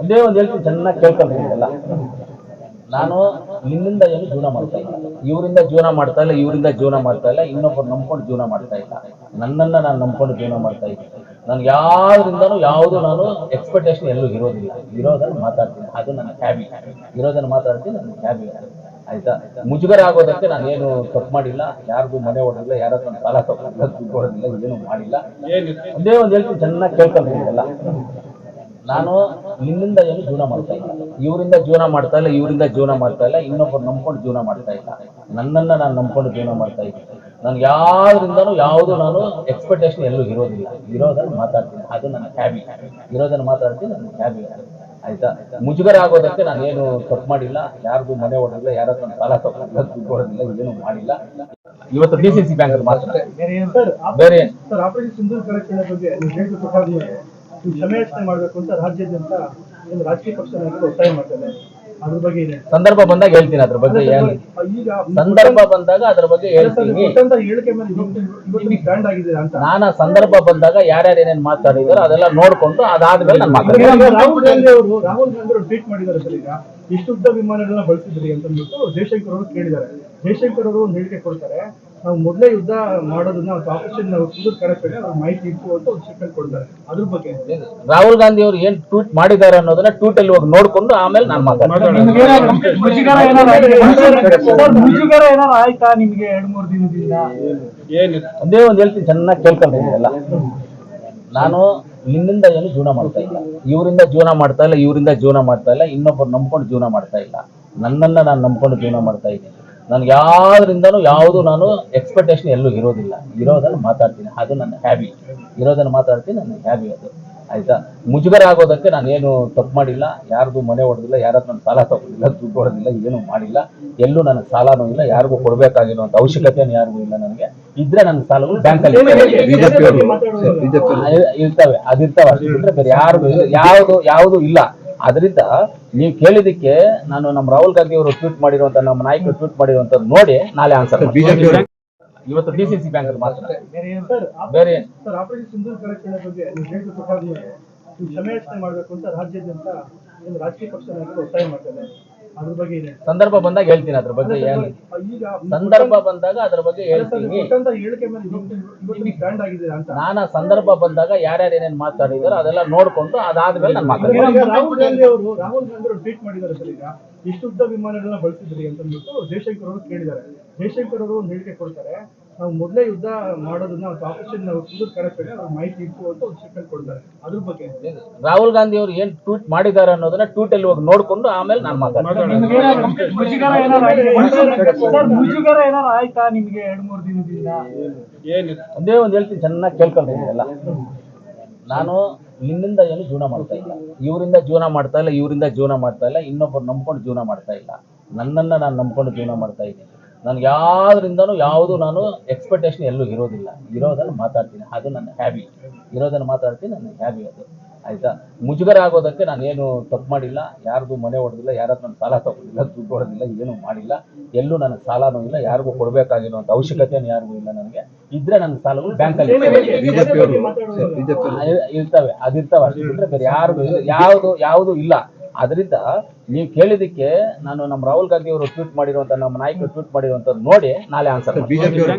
ಒಂದೇ ಒಂದು ಹೇಳ್ತೀನಿ, ಚೆನ್ನಾಗಿ ಕೇಳ್ಕೊಂಡಿದ್ದೀರಲ್ಲ ನಾನು ನಿನ್ನಿಂದ ಏನು ಜೀವನ ಮಾಡ್ತಾ ಇಲ್ಲ. ಇವರಿಂದ ಜೀವನ ಮಾಡ್ತಾ ಇಲ್ಲ, ಇವರಿಂದ ಜೀವನ ಮಾಡ್ತಾ ಇಲ್ಲ ಇನ್ನೊಬ್ಬರು ನಂಬ್ಕೊಂಡು ಜೀವನ ಮಾಡ್ತಾ ಇಲ್ಲ. ನನ್ನನ್ನ ನಾನು ನಂಬ್ಕೊಂಡು ಜೀವನ ಮಾಡ್ತಾ ಇದ್ದೀನಿ ನಾನು ಯಾವ್ದ್ರಿಂದನೂ ಯಾವುದು ನಾನು ಎಕ್ಸ್ಪೆಕ್ಟೇಷನ್ ಎಲ್ಲೂ ಇರೋದಿಲ್ಲ. ಇರೋದನ್ನು ಮಾತಾಡ್ತೀನಿ. ಅದು ನನ್ನ ಕ್ಯಾಬಿ ಇರೋದನ್ನು ಮಾತಾಡ್ತೀನಿ ನನ್ನ ಕ್ಯಾಬಿ ಆಯ್ತಾ? ಮುಜುಗರ ಆಗೋದಕ್ಕೆ ನಾನೇನು ತಪ್ಪು ಮಾಡಿಲ್ಲ. ಯಾರಿಗೂ ಮನೆ ಹೊಡೋದಿಲ್ಲ ಯಾರ ಹತ್ರ ಸಾಲ ತಗೊಂಡಿಲ್ಲ ದುಡ್ಡು ಏನು ಮಾಡಿಲ್ಲ. ಒಂದೇ ಒಂದು ಹೇಳ್ತೀನಿ, ಚೆನ್ನಾಗಿ ಕೇಳ್ಕೊಂಡ್ರಿ ಎಲ್ಲ ನಾನು ನಿನ್ನಿಂದ ಏನು ಜೀವನ ಮಾಡ್ತಾ ಇಲ್ಲ. ಇವರಿಂದ ಜೀವನ ಮಾಡ್ತಾ ಇಲ್ಲ ಇವರಿಂದ ಜೀವನ ಮಾಡ್ತಾ ಇಲ್ಲ ಇನ್ನೊಬ್ಬರು ನಂಬ್ಕೊಂಡು ಜೀವನ ಮಾಡ್ತಾ ಇಲ್ಲ. ನನ್ನನ್ನ ನಾನು ನಂಬ್ಕೊಂಡು ಜೀವನ ಮಾಡ್ತಾ ಇದ್ದೀನಿ ನಾನು ಯಾವ್ದ್ರಿಂದನೂ ಯಾವುದು ನಾನು ಎಕ್ಸ್ಪೆಕ್ಟೇಷನ್ ಎಲ್ಲೂ ಇರೋದಿಲ್ಲ. ಇರೋದನ್ನು ಮಾತಾಡ್ತೀನಿ. ಅದು ನನ್ನ ಕ್ಯಾಬಿ ಇರೋದನ್ನು ಮಾತಾಡ್ತೀನಿ ನನ್ನ ಕ್ಯಾಬಿ ಆಯ್ತಾ? ಮುಜುಗರ ಆಗೋದಕ್ಕೆ ನಾನೇನು ತಪ್ಪು ಮಾಡಿಲ್ಲ. ಯಾರಿಗೂ ಮನೆ ಹೊಡೆದಿಲ್ಲ ಯಾರ ಹತ್ರ ಸಾಲ ತಗೊಂಡಿಲ್ಲ ದುಡ್ಡು ಏನು ಮಾಡಿಲ್ಲ. ಇವತ್ತು ಡಿ ಸಿ ಸಿ ಬ್ಯಾಂಕ್ ಮಾತ್ರ. ಸರ್ ಬೇರೆ ಕ್ಷಮೆಯಾಚನೆ ಮಾಡಬೇಕು ಅಂತ ರಾಜ್ಯಾದ್ಯಂತ ಒಂದು ರಾಜಕೀಯ ಪಕ್ಷ ನಾಯಕರು ಒತ್ತಾಯ ಮಾಡ್ತಾರೆ. ಅದ್ರ ಬಗ್ಗೆ ಇದೆ ಸಂದರ್ಭ ಬಂದಾಗ ಹೇಳ್ತೀನಿ ಅದ್ರ ಬಗ್ಗೆ ಏನು ಈಗ ಸಂದರ್ಭ ಬಂದಾಗ ಅದ್ರ ಬಗ್ಗೆ ಹೇಳ್ತೀನಿ. ಕೊಟ್ಟಂತ ಹೇಳಿಕೆ ಮೇಲೆ ಇವತ್ತು ಬ್ರ್ಯಾಂಡ್ ಆಗಿದೆ ಅಂತ. ನಾನು ಆ ಸಂದರ್ಭ ಬಂದಾಗ ಯಾರ್ಯಾರು ಏನೇನ್ ಮಾತಾಡಿದಾರೋ ಅದೆಲ್ಲ ನೋಡ್ಕೊಂಡು ಅದಾದ್ಮೇಲೆ ನಾನು ಮಾತಾಡ್ತೀನಿ. ರಾಹುಲ್ ಗಾಂಧಿ ಅವರು ರಾಹುಲ್ ಗಾಂಧಿ ಅವರು ಟ್ವೀಟ್ ಮಾಡಿದ್ದಾರೆ ಸರ್ ಈಗ. ಇಷ್ಟು ಉದ್ದ ವಿಮಾನಗಳನ್ನ ಬಳಸಿದ್ರಿ ಅಂತ ಅಂದ್ಬಿಟ್ಟು ಜಯಶಂಕರ್ ಅವರು ಕೇಳಿದ್ದಾರೆ. ಜಯಶಂಕರ್ ಅವರು ಒಂದು ಹೇಳಿಕೆ ಕೊಡ್ತಾರೆ. ನಾವು ಮೊದಲೇ ಯುದ್ಧ ಮಾಡೋದನ್ನ ಆಪರೇಷನ್ ನಾವು ಸಿಗೋದು ಕರೆಕ್ಟ್ ಅವ್ರ ಮಾಹಿತಿ ಇತ್ತು ಅಂತ ಒಂದು ಸ್ಟೇಟ್ಮೆಂಟ್ ಕೊಡ್ತಾರೆ. ಅದ್ರ ಬಗ್ಗೆ ರಾಹುಲ್ ಗಾಂಧಿ ಅವರು ಏನ್ ಟ್ವೀಟ್ ಮಾಡಿದ್ದಾರೆ ಅನ್ನೋದನ್ನ ಟ್ವೀಟ್ ಅಲ್ಲಿ ಹೋಗಿ ನೋಡ್ಕೊಂಡು ಆಮೇಲೆ ನಾನು ಮಾತಾಡ್ತೀನಿ. ಆಯ್ತಾ? ನಿಮ್ಗೆ ಎರಡ್ ಮೂರ್ ದಿನದಿಂದ? ಒಂದೇ ಒಂದು ಹೇಳ್ತೀನಿ ಚೆನ್ನಾಗಿ ಕೇಳ್ಕೊಂಡಿದ್ದೀನಿ ಎಲ್ಲ. ನಾನು ನಿನ್ನಿಂದ ಏನು ಜೀವನ ಮಾಡ್ತಾ ಇಲ್ಲ. ಇವರಿಂದ ಜೀವನ ಮಾಡ್ತಾ ಇಲ್ಲ ಇವರಿಂದ ಜೀವನ ಮಾಡ್ತಾ ಇಲ್ಲ ಇನ್ನೊಬ್ಬರು ನಂಬ್ಕೊಂಡು ಜೀವನ ಮಾಡ್ತಾ ಇಲ್ಲ. ನನ್ನನ್ನ ನಾನು ನಂಬ್ಕೊಂಡು ಜೀವನ ಮಾಡ್ತಾ ಇದ್ದೀನಿ. ನಾನು ಯಾವ್ದ್ರಿಂದನೂ ಯಾವುದು ನಾನು ಎಕ್ಸ್ಪೆಕ್ಟೇಷನ್ ಎಲ್ಲೂ ಇರೋದಿಲ್ಲ. ಇರೋದನ್ನ ಮಾತಾಡ್ತೀನಿ. ಅದು ನನ್ನ ಹ್ಯಾಬಿ ಇರೋದನ್ನ ಮಾತಾಡ್ತೀನಿ ನನ್ನ ಹ್ಯಾಬಿ ಅದು. ಆಯ್ತಾ? ಮುಜುಗರ ಆಗೋದಕ್ಕೆ ನಾನೇನು ತಪ್ಪು ಮಾಡಿಲ್ಲ. ಯಾರ್ದು ಮನೆ ಹೊಡೆದಿಲ್ಲ ಯಾರ ನಾನು ಸಾಲ ತಗೊಂಡಿಲ್ಲ ದುಡ್ಡು ಹೊಡೆದಿಲ್ಲ ಏನು ಮಾಡಿಲ್ಲ. ಎಲ್ಲೂ ನನಗೆ ಸಾಲನೂ ಇಲ್ಲ ಯಾರಿಗೂ ಕೊಡಬೇಕಾಗಿರುವಂಥ ಅವಶ್ಯಕತೆನೂ ಯಾರಿಗೂ ಇಲ್ಲ ನನಗೆ. ಇದ್ರೆ ನನ್ನ ಸಾಲಗಳು ಬ್ಯಾಂಕಲ್ಲಿ ಇರ್ತವೆ. ಅದಿರ್ತಾವ. ಅಷ್ಟು ಬಿಟ್ರೆ ಬೇರೆ ಯಾರು ಯಾವುದು ಯಾವುದು ಇಲ್ಲ. ಅದರಿಂದ ನೀವು ಕೇಳಿದಕ್ಕೆ ನಾನು ನಮ್ಮ ರಾಹುಲ್ ಗಾಂಧಿ ಅವರು ಟ್ವೀಟ್ ಮಾಡಿರುವಂತ ನಮ್ಮ ನಾಯಕರು ಟ್ವೀಟ್ ಮಾಡಿರುವಂತ ನೋಡಿ ನಾಳೆ ಆನ್ಸರ್ ಇವತ್ತು ಡಿ ಸಿ ಸಿ ಬ್ಯಾಂಕ್ ಮಾತ್ರ. ಬೇರೆ ಬಗ್ಗೆ ನೀವು ಹೇಳಿದ ಪ್ರಕಾರ ನೀವು ನೀವು ಮಾಡಬೇಕು ಅಂತ ರಾಜ್ಯಾದ್ಯಂತ ರಾಜಕೀಯ ಪಕ್ಷ ಒತ್ತಾಯ ಮಾಡ್ತಾರೆ. ಸಂದರ್ಭ ಬಂದಾಗ ಹೇಳ್ತೀನಿ ಅದ್ರ ಬಗ್ಗೆ ಏನು. ಸಂದರ್ಭ ಬಂದಾಗ ಅದ್ರ ಬಗ್ಗೆ ಹೇಳ್ತೀನಿ. ನಾನು ಸಂದರ್ಭ ಬಂದಾಗ ಯಾರ್ಯಾರು ಏನೇನ್ ಮಾತಾಡಿದಾರೆ ಅದೆಲ್ಲ ನೋಡ್ಕೊಂಡು ಅದಾದ್ಮೇಲೆ ನಾನು ಮಾತಾಡ್ತೀನಿ. ರಾಹುಲ್ ಗಾಂಧಿ ಅವರು ರಾಹುಲ್ ಗಾಂಧಿ ಅವರು ಟ್ವೀಟ್ ಮಾಡಿದ್ದಾರೆ ಸರ್ ಈಗ. ಇಷ್ಟು ಉದ್ದ ವಿಮಾನಗಳನ್ನ ಬಳಸಿದ್ರಿ ಅಂತ ಅಂದ್ಬಿಟ್ಟು ಜಯಶಂಕರ್ ಅವರು ಕೇಳಿದ್ದಾರೆ. ಜಯಶಂಕರ್ ಅವರು ಒಂದು ಹೇಳಿಕೆ ಕೊಡ್ತಾರೆ. ನಾವು ಮೊದಲೇ ಯುದ್ಧ ಮಾಡೋದನ್ನ ಆಪರೇಷನ್ ಕರೆಕ್ಟ್ ಅವ್ರ ಮಾಹಿತಿ ಇತ್ತು ಅಂತ ಒಂದು ಸ್ಟೇಟ್ಮೆಂಟ್ ಕೊಡ್ತಾರೆ. ಅದ್ರ ಬಗ್ಗೆ ರಾಹುಲ್ ಗಾಂಧಿ ಅವರು ಏನ್ ಟ್ವೀಟ್ ಮಾಡಿದ್ದಾರೆ ಅನ್ನೋದನ್ನ ಟ್ವೀಟ್ ಅಲ್ಲಿ ಹೋಗಿ ನೋಡ್ಕೊಂಡು ಆಮೇಲೆ ನಾನು ಮಾತಾಡ್ತೀನಿ. ಆಯ್ತಾ? ನಿಮ್ಗೆ ಎರಡ್ ಮೂರ್ ದಿನದಿಂದ? ಒಂದೇ ಒಂದು ಹೇಳ್ತೀನಿ ಚೆನ್ನಾಗಿ ಕೇಳ್ಕೊಂಡ್ರಿ ಎಲ್ಲ ನಾನು ನಿನ್ನಿಂದ ಏನು ಜೀವನ ಮಾಡ್ತಾ ಇಲ್ಲ. ಇವರಿಂದ ಜೀವನ ಮಾಡ್ತಾ ಇಲ್ಲ ಇವರಿಂದ ಜೀವನ ಮಾಡ್ತಾ ಇಲ್ಲ ಇನ್ನೊಬ್ಬರು ನಂಬ್ಕೊಂಡು ಜೀವನ ಮಾಡ್ತಾ ಇಲ್ಲ. ನನ್ನನ್ನ ನಾನು ನಂಬ್ಕೊಂಡು ಜೀವನ ಮಾಡ್ತಾ ಇದ್ದೀನಿ. ನಾನು ಯಾವ್ದ್ರಿಂದನೂ ಯಾವುದು ನಾನು ಎಕ್ಸ್ಪೆಕ್ಟೇಷನ್ ಎಲ್ಲೂ ಇರೋದಿಲ್ಲ. ಇರೋದನ್ನು ಮಾತಾಡ್ತೀನಿ. ಅದು ನನ್ನ ಹ್ಯಾಬಿ ಇರೋದನ್ನು ಮಾತಾಡ್ತೀನಿ ನನ್ನ ಹ್ಯಾಬಿ ಅದು. ಆಯ್ತಾ? ಮುಜುಗರ ಆಗೋದಕ್ಕೆ ನಾನೇನು ತಪ್ಪು ಮಾಡಿಲ್ಲ. ಯಾರ್ದು ಮನೆ ಹೊಡೆದಿಲ್ಲ ಯಾರ ನನ್ನ ನಾನು ಸಾಲ ತಗೊಂಡಿಲ್ಲ ದುಡ್ಡು ಹೊಡೆದಿಲ್ಲ ಏನೂ ಮಾಡಿಲ್ಲ. ಎಲ್ಲೂ ನನಗೆ ಸಾಲನೂ ಇಲ್ಲ ಯಾರಿಗೂ ಕೊಡಬೇಕಾಗಿರುವಂಥ ಅವಶ್ಯಕತೆನೂ ಯಾರಿಗೂ ಇಲ್ಲ ನನಗೆ. ಇದ್ರೆ ನನ್ನ ಸಾಲಗಳು ಬ್ಯಾಂಕಲ್ಲಿ ಇರ್ತವೆ. ಅದಿರ್ತಾವೆ ಅಷ್ಟು ಬಿಟ್ಟರೆ ಬೇರೆ ಯಾರಿಗೂ ಯಾವುದು ಯಾವುದು ಇಲ್ಲ. ಅದರಿಂದ ನೀವು ಕೇಳಿದಕ್ಕೆ ನಾನು ನಮ್ಮ ರಾಹುಲ್ ಗಾಂಧಿ ಅವರು ಟ್ವೀಟ್ ಮಾಡಿರುವಂತ, ನಮ್ಮ ನಾಯಕರು ಟ್ವೀಟ್ ಮಾಡಿರುವಂತ ನೋಡಿ ನಾಳೆ ಆನ್ಸರ್